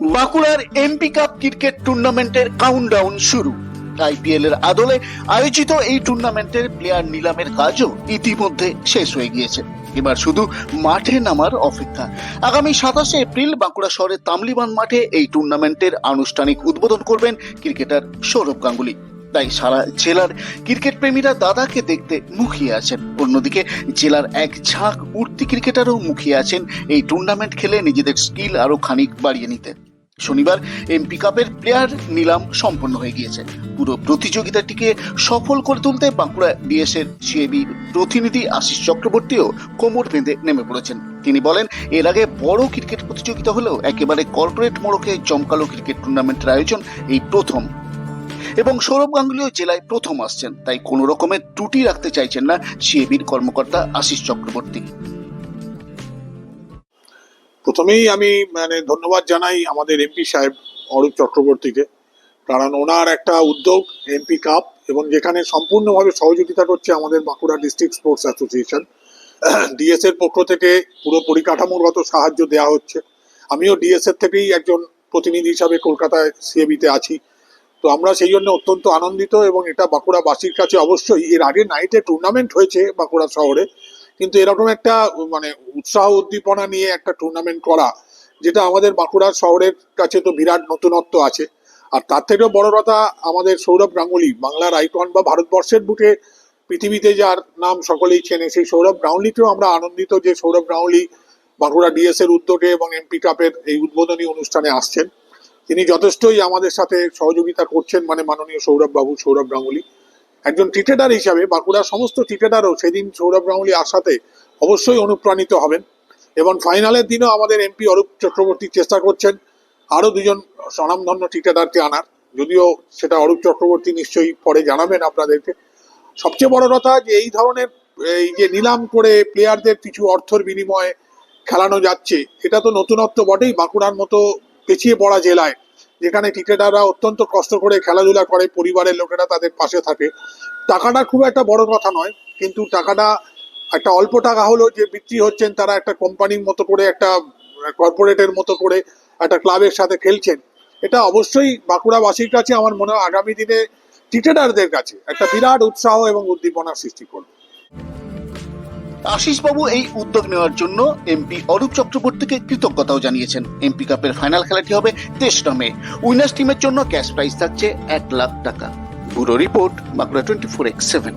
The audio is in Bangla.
বাঁকুড়ার এমপি কাপ ক্রিকেট টুর্নামেন্টের কাউন্টডাউন শুরু। আইপিএল এর আদলে আয়োজিত এই টুর্নামেন্টের প্লেয়ার নিলামের কাজও ইতিমধ্যে শেষ হয়ে গিয়েছে। এবার শুধু মাঠে নামার অপেক্ষা। আগামী সাতাশে এপ্রিল বাঁকুড়া শহরের তামলিবান মাঠে এই টুর্নামেন্টের আনুষ্ঠানিক উদ্বোধন করবেন ক্রিকেটার সৌরভ গাঙ্গুলি। তাই সারা জেলার ক্রিকেট প্রেমীরা দাদাকে দেখতে মুখিয়ে আছেন অন্যদিকে জেলার এক ঝাঁক উঠতি ক্রিকেটারও মুখিয়ে আছেন এই টুর্নামেন্ট খেলে নিজেদের স্কিল আরও খানিক বাড়িয়ে নিতে। শনিবার এমপি কাপের প্লেয়ার নিলাম সম্পন্ন হয়ে গিয়েছে। পুরো প্রতিযোগিতাটিকে সফল করে তুলতে বাঁকুড়া ডিএসের সিএবি প্রতিনিধি আশিস চক্রবর্তীও কোমর বেঁধে নেমে পড়েছেন। তিনি বলেন, এর আগে বড় ক্রিকেট প্রতিযোগিতা হলেও একেবারে কর্পোরেট মোড়কে জমকালো ক্রিকেট টুর্নামেন্টের আয়োজন এই প্রথম। এবং সৌরভ গাঙ্গুলিও জেলায় প্রথম আসছেন, তাই কোনো রকমের ত্রুটি রাখতে চাইছেন না সিএবির কর্মকর্তা আশিস চক্রবর্তী। প্রথমেই আমি মানে ধন্যবাদ জানাই আমাদের এমপি সাহেব অরূপ চক্রবর্তীকে। কারণ ওনার একটা উদ্যোগ এমপি কাপ এবং যেখানে সম্পূর্ণভাবে সহযোগিতা করছে আমাদের Bankura district sports association DS এর পক্ষ থেকে পুরো পরিকাঠামোগত সাহায্য দেওয়া হচ্ছে। আমিও ডিএস এর থেকেই একজন প্রতিনিধি হিসাবে কলকাতায় সিএবিতে আছি। তো আমরা সেই জন্য অত্যন্ত আনন্দিত, এবং এটা বাঁকুড়াবাসীর কাছে অবশ্যই। এর আগে নাইটে টুর্নামেন্ট হয়েছে বাঁকুড়া শহরে। কিন্তু এরকম একটা মানে উৎসাহ উদ্দীপনা নিয়ে একটা টুর্নামেন্ট করা, যেটা আমাদের বাঁকুড়া শহরের কাছে তো বিরাট নতুনত্ব আছে। আর তার থেকেও বড় কথা, আমাদের সৌরভ গাঙ্গুলি, বাংলার আইকন বা ভারতবর্ষের বুকে পৃথিবীতে যার নাম সকলেই চেনে, সেই সৌরভ গাঙ্গুলিকেও আমরা আনন্দিত যে সৌরভ গাঙ্গুলি বাঁকুড়া ডিএস এর উদ্যোগে এবং এমপি কাপের এই উদ্বোধনী অনুষ্ঠানে আসছেন। তিনি যথেষ্টই আমাদের সাথে সহযোগিতা করছেন মানে মাননীয় সৌরভ বাবু, সৌরভ গাঙ্গুলি। একজন ক্রিকেটার হিসাবে বাঁকুড়ার সমস্ত ক্রিকেটারও সেদিন সৌরভ গাঙ্গুলি আসাতে অবশ্যই অনুপ্রাণিত হবেন। এবং ফাইনালের দিনও আমাদের এমপি অরূপ চক্রবর্তী চেষ্টা করছেন আরও দুজন স্বনামধন্য ক্রিকেটারকে আনার। যদিও সেটা অরূপ চক্রবর্তী নিশ্চয়ই পরে জানাবেন আপনাদেরকে। সবচেয়ে বড় কথা যে এই ধরনের, এই যে নিলাম করে প্লেয়ারদের কিছু অর্থর বিনিময়ে খেলানো যাচ্ছে, এটা তো নতুনত্ব বটেই বাঁকুড়ার মতো পেছিয়ে পড়া জেলায়। যেখানে ক্রিকেটাররা অত্যন্ত কষ্ট করে খেলাধুলা করে, পরিবারের লোকেরা তাদের পাশে থাকে। টাকাটা খুব একটা বড় কথা নয়, কিন্তু টাকাটা একটা অল্প টাকা হলো যে বিক্রি হচ্ছেন, তারা একটা কোম্পানির মতো করে, একটা কর্পোরেটের মতো করে, একটা ক্লাবের সাথে খেলছেন। এটা অবশ্যই বাঁকুড়াবাসীর কাছে আমার মনে হয় আগামী দিনে ক্রিকেটারদের কাছে একটা বিরাট উৎসাহ এবং উদ্দীপনার সৃষ্টি করবে। আশিস বাবু এই উদ্যোগ নেওয়ার জন্য এমপি অরূপ চক্রবর্তীকে কৃতজ্ঞতাও জানিয়েছেন। এমপি কাপের ফাইনাল খেলাটি হবে তেসরা মে। উইনার্স টিমের জন্য ক্যাশ প্রাইস থাকছে এক লাখ টাকা। Bureau report Bankura twenty four X seven.